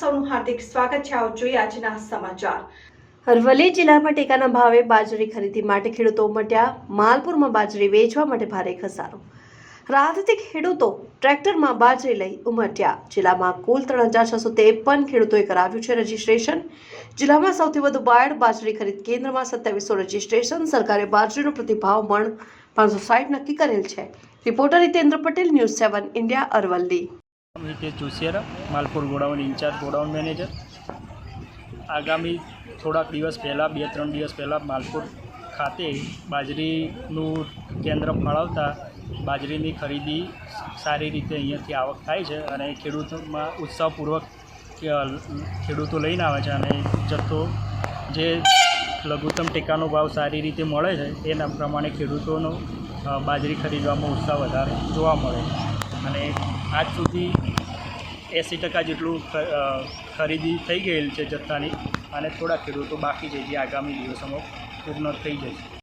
સૌનું હાર્દિક સ્વાગત છે. આવો જોઈએ આજના સમાચાર. અરવલ્લી જિલ્લામાં ટેકાના ભાવે બાજરી ખરીદી માટે ખેડૂતો ઉમટ્યા. માલપુરમાં બાજરી વેચવા માટે ભારે ખસારો. રાહતથી ખેડૂતો ટ્રેક્ટરમાં બાજરી લઈ ઉમટ્યા. જિલ્લામાં કુલ ત્રણ હજાર છસો ત્રેપન ખેડૂતોએ કરાવ્યું છે રજીસ્ટ્રેશન. જિલ્લામાં સૌથી વધુ બાયડ બાજરી ખરીદ કેન્દ્રમાં સત્યાવીસો રજીસ્ટ્રેશન. સરકારે બાજરીનો પ્રતિભાવ મણ પાંચસો સાઠ નક્કી કરેલ છે. Reporter Hitendra Patel news seven India Aravalli. Hitesh Joshiyara, Malpur godown incharge godown manager. આગામી થોડાક દિવસ પહેલાં, બે ત્રણ દિવસ પહેલાં માલપુર ખાતે બાજરીનું કેન્દ્ર ફાળવતા બાજરીની ખરીદી સારી રીતે અહીંયાથી આવક થાય છે અને ખેડૂતોમાં ઉત્સાહપૂર્વક ખેડૂતો લઈને આવે છે અને જથ્થો જે લઘુત્તમ ટેકાનો ભાવ સારી રીતે મળે છે તેના પ્રમાણે ખેડૂતોનો બાજરી ખરીદવામાં ઉત્સાહ વધારે જોવા મળે છે. અને આજ સુધી એંસી ટકા જેટલું ખરીદી થઈ ગયેલ છે જથ્થાની અને થોડા ખેડૂતો બાકી છે જે આગામી દિવસોમાં પૂર્ણ થઈ જશે.